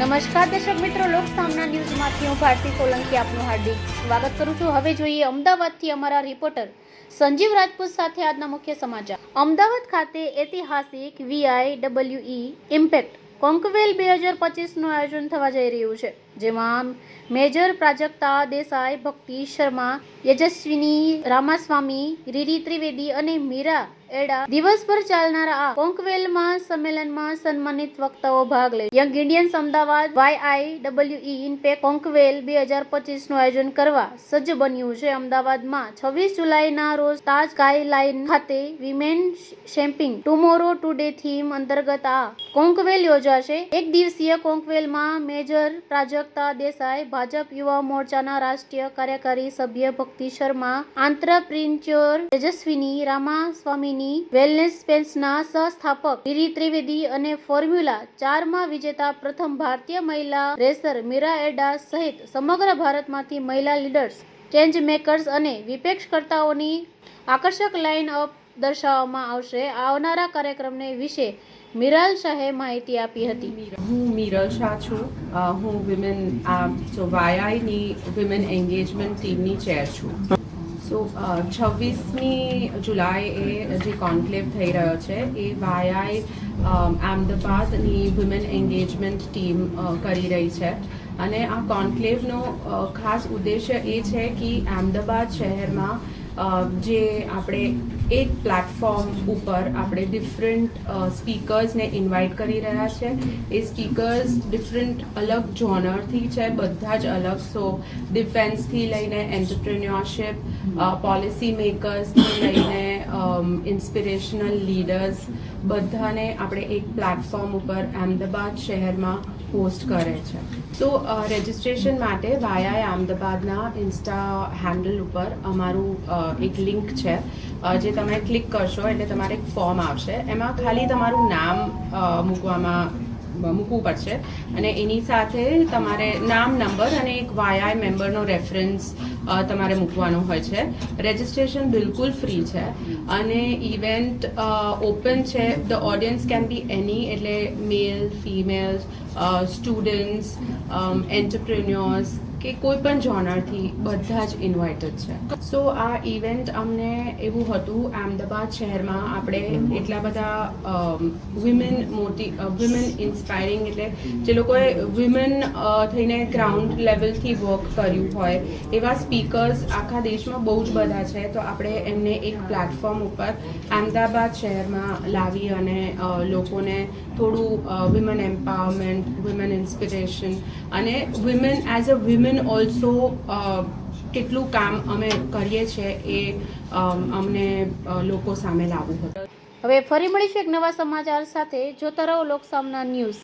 નમસ્કાર દર્શક મિત્રો, લોક સામના ન્યૂઝમાંથી હું ભારતી સોલંકી આપનું હાર્દિક સ્વાગત કરું છું. હવે જોઈએ અમદાવાદથી અમારા રિપોર્ટર સંજીવ રાજપૂત સાથે આજના મુખ્ય સમાચાર. અમદાવાદ ખાતે ઐતિહાસિક વીઆઈ ડબલ્યુઈ ઇમ્પેક્ટ કોન્કવેલ બે હજાર પચીસનું આયોજન થવા જઈ રહ્યું છે, જેમાં મેજર પ્રાજક્તા દેસાઈ ભક્તિ શર્મા, યજસ્વિની રામાસ્વામી, રીરી ત્રિવેદી અને મીરા એડા. દિવસભર ચાલનારા આ કોન્કવેલમાં સંમેલનમાં સન્માનિત વક્તાઓ ભાગ લે. Young Indians Ahmedabad YI WE impact conclave બે હજાર પચીસનું આયોજન કરવા સજ્જ બન્યું છે. અમદાવાદમાં છવ્વીસ જુલાઈના રોજ તાજ સ્કાય ખાતે women shaping tomorrow today theme અંતર્ગત આ કોન્કવેલ યોજાશે. એક દિવસીય કોન્કવેલમાં મેજર પ્રાજક્તા દેસાઈ, ભાજપ યુવા મોરચાના રાષ્ટ્રીય કાર્યકારી સભ્ય ભક્તિ શર્મા આંત્રપ્રિન્ચ્યોર તેજસ્વીની, રામાસ્વામીની વેલનેસ સ્પેસના સહસ્થાપક રીરી ત્રિવેદી અને ફોર્મ્યુલા ચારમાં વિજેતા પ્રથમ ભારતીય મહિલા રેસર મીરા એડા સહિત સમગ્ર ભારતમાંથી મહિલા લીડર્સ, ચેન્જ મેકર્સ અને વિપક્ષકર્તાઓની આકર્ષક લાઇન અપ દર્શાવવામાં આવશે. આવનારા કાર્યક્રમને વિશે મિરાલ શાહે માહિતી આપી હતી. હું મિરલ શાહ છું. હું વિમેન સો વિમેન એન્ગેજમેન્ટ ટીમની ચેર છું. સો છવ્વીસમી જુલાઈએ જે કોન્ક્લેવ થઈ રહ્યો છે, એ વાયઆઈ અમદાવાદની વુમેન એન્ગેજમેન્ટ ટીમ કરી રહી છે. અને આ કોન્ક્લેવનો ખાસ ઉદ્દેશ્ય એ છે કે અમદાવાદ શહેરમાં જે આપણે એક પ્લેટફોર્મ ઉપર આપણે ડિફરન્ટ સ્પીકર્સને ઇન્વાઇટ કરી રહ્યા છે. એ સ્પીકર્સ ડિફરન્ટ અલગ જોનરથી છે, બધા જ અલગ. સો ડિફેન્સથી લઈને એન્ટરપ્રિન્યોરશિપ પોલિસી મેકર્સથી લઈને ઇન્સ્પિરેશનલ લીડર્સ બધાને આપણે એક પ્લેટફોર્મ ઉપર અમદાવાદ શહેરમાં હોસ્ટ કરે છે. તો રજિસ્ટ્રેશન માટે વાયા અમદાવાદના ઇન્સ્ટા હેન્ડલ ઉપર અમારું એક લિંક છે. જે તમે ક્લિક કરશો એટલે તમારે એક ફોર્મ આવશે. એમાં ખાલી તમારું નામ મૂકવામાં મૂકવું પડશે. અને એની સાથે તમારે નામ, નંબર અને એક વાયઆઈ મેમ્બરનો રેફરન્સ તમારે મૂકવાનો હોય છે. રજિસ્ટ્રેશન બિલકુલ ફ્રી છે. અને ઇવેન્ટ ઓપન છે. The audience can be any એટલે મેલ ફિમેલ સ્ટુડન્ટ્સ એન્ટરપ્રિન્યોર્સ કે કોઈ પણ જોનરથી બધા જ ઇન્વાઇટેડ છે. સો આ ઇવેન્ટ અમને એવું હતું, અમદાવાદ શહેરમાં આપણે એટલા બધા વિમેન મોટી વિમેન ઇન્સ્પાયરિંગ એટલે જે લોકોએ વિમેન થઈને ગ્રાઉન્ડ લેવલથી વર્ક કર્યું હોય, એવા સ્પીકર્સ આખા દેશમાં બહુ જ બધા છે. તો આપણે એમને એક પ્લેટફોર્મ ઉપર અમદાવાદ શહેરમાં લાવી અને લોકોને થોડું વિમેન એમ્પાવરમેન્ટ વિમેન ઇન્સ્પિરેશન અને women as a women also કેટલું કામ અમે કરીએ છીએ એ અમને લોકો સામે લાવવું હતું. હવે ફરી મળીશું એક નવા સમાચાર સાથે. જોતા રહો લોકસામના ન્યૂઝ.